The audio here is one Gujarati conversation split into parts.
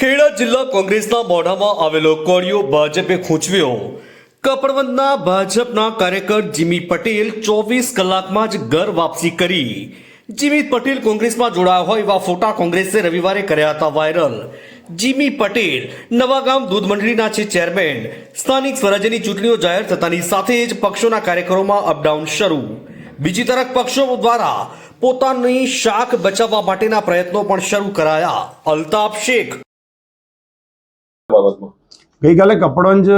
ખેડા જિલ્લા કોંગ્રેસના મોઢામાં આવેલો કોળિયો ભાજપે ખૂંચવ્યો. કપડવંતના ભાજપના કાર્યકર જીમી પટેલ ચોવીસ કલાકમાં જ ઘર વાપસી કરી. જીમી પટેલ કોંગ્રેસમાં જોડાયા હોય એવા ફોટા કોંગ્રેસે રવિવારે કર્યા હતા વાયરલ. જીમી પટેલ નવાગામ દૂધ મંડળીના છે ચેરમેન. સ્થાનિક સ્વરાજ્યની ચૂંટણીઓ જાહેર થતાની સાથે જ પક્ષોના કાર્યકરોમાં અપડાઉન શરૂ. બીજી તરફ પક્ષો દ્વારા પોતાની શાખ બચાવવા માટેના પ્રયત્નો પણ શરૂ કરાયા. અલ્તાફ શેખ ગઈકાલે કપડવંજ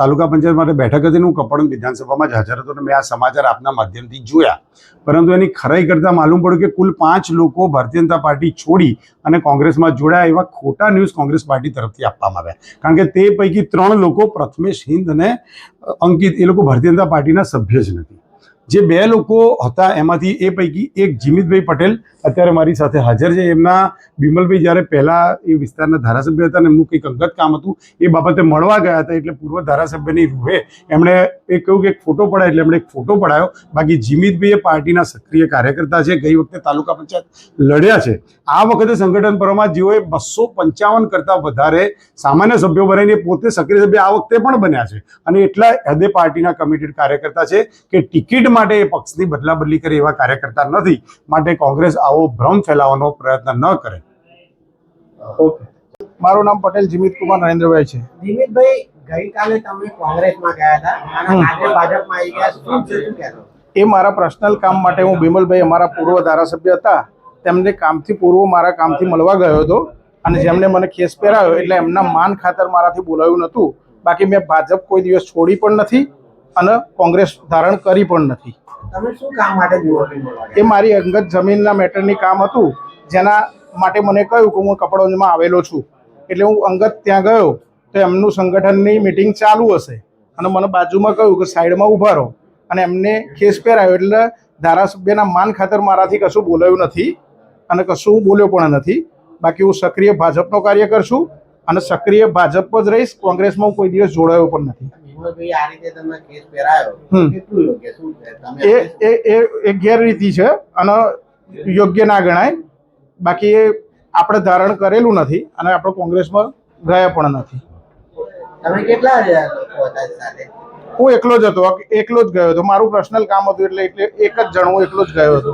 તાલુકા પંચાયત માટે બેઠક હતી હું કપડવંજ વિધાનસભામાં જ હાજર હતો અને મેં આ સમાચાર આપના માધ્યમથી જોયા. પરંતુ એની ખરાઈ કરતાં માલુમ પડ્યું કે કુલ પાંચ લોકો ભારતીય જનતા પાર્ટી છોડી અને કોંગ્રેસમાં જોડાયા એવા ખોટા ન્યૂઝ કોંગ્રેસ પાર્ટી તરફથી આપવામાં આવ્યા. કારણ કે તે પૈકી ત્રણ લોકો પ્રથમેશ હિન્દ અને અંકિત, એ લોકો ભારતીય જનતા પાર્ટીના સભ્ય જ નથી. જે બે લોકો હતા, એમાંથી એ પૈકી એક જીમિતભાઈ પટેલ અત્યારે મારી સાથે હાજર છે. એમના બિમલભાઈ જ્યારે પહેલાં એ વિસ્તારના ધારાસભ્ય હતા અને એમનું કંઈક અંગત કામ હતું, એ બાબતે મળવા ગયા હતા એટલે પૂર્વ ધારાસભ્યની રૂહે એમણે એ કહ્યું કે એક ફોટો પડાય એટલે એમણે એક ફોટો પડાયો. બાકી જીમિતભાઈ એ પાર્ટીના સક્રિય કાર્યકર્તા છે, ગઈ વખતે તાલુકા પંચાયત લડ્યા છે. આ વખતે સંગઠન પર્વમાં જેઓએ બસો પંચાવન કરતાં વધારે સામાન્ય સભ્યો બનાવીને પોતે સક્રિય સભ્ય આ વખતે પણ બન્યા છે. અને એટલા હદે પાર્ટીના કમિટેડ કાર્યકર્તા છે કે ટિકિટ માટે એ પક્ષની બદલા બદલી કરે એવા કાર્યકર્તા નથી. માટે કોંગ્રેસ આવો ભ્રમ ફેલાવવાનો પ્રયત્ન ન કરે. ઓકે. મારું નામ પટેલ જીમિત કુમાર નરેન્દ્રભાઈ છે. જીમિતભાઈ ગઈકાલે તમે કોંગ્રેસમાં ગયા હતા. અને આજે ભાજપમાં આવી ગયા શું છે શું કહેશો? એ મારા પર્સનલ કામ માટે હું બિમલભાઈ અમારા પૂર્વ ધારાસભ્ય હતા. તેમને કામથી પૂર્વ મારા કામથી મળવા ગયો હતો. અને જેમને મને કેસ પહેરાવ્યો એટલે એમના માન ખાતર મારાથી બોલાવ્યું નહોતું. બાકી મેં ભાજપ કોઈ દિવસ છોડી પણ નથી. અને કોંગ્રેસ ધારણ કરી પણ નથી? એ મારી અંગત જમીનના મેટરની કામ હતું. જેના માટે મને કહ્યું કે હું કપડોંજમાં આવેલો છું. એટલે હું અંગત ત્યાં ગયો તો એમનું સંગઠનની મિટિંગ ચાલુ હશે. અને મને બાજુમાં કહ્યું કે સાઈડમાં ઊભા રહો. અને એમને ખેસ પહેરાયો. એટલે ધારાસભ્યના માન ખાતર મારાથી કશું બોલાયું નથી અને કશું હું બોલ્યો પણ નથી. બાકી હું સક્રિય ભાજપનો કાર્યકર છું અને સક્રિય ભાજપ જ રહીશ. કોંગ્રેસમાં હું કોઈ દિવસ જોડાયો પણ નથી. એ ગેરરીતિ છે અને યોગ્ય ના ગણાય. બાકી એ આપણે ધારણ કરેલું નથી અને આપણે કોંગ્રેસમાં ગયા પણ નથી. તમે કેટલા સાથે? હું એકલો જ હતો. એકલો જ ગયો હતો. મારું પર્સનલ કામ હતું એટલે એટલે એક જ જણ હું એકલો જ ગયો હતો.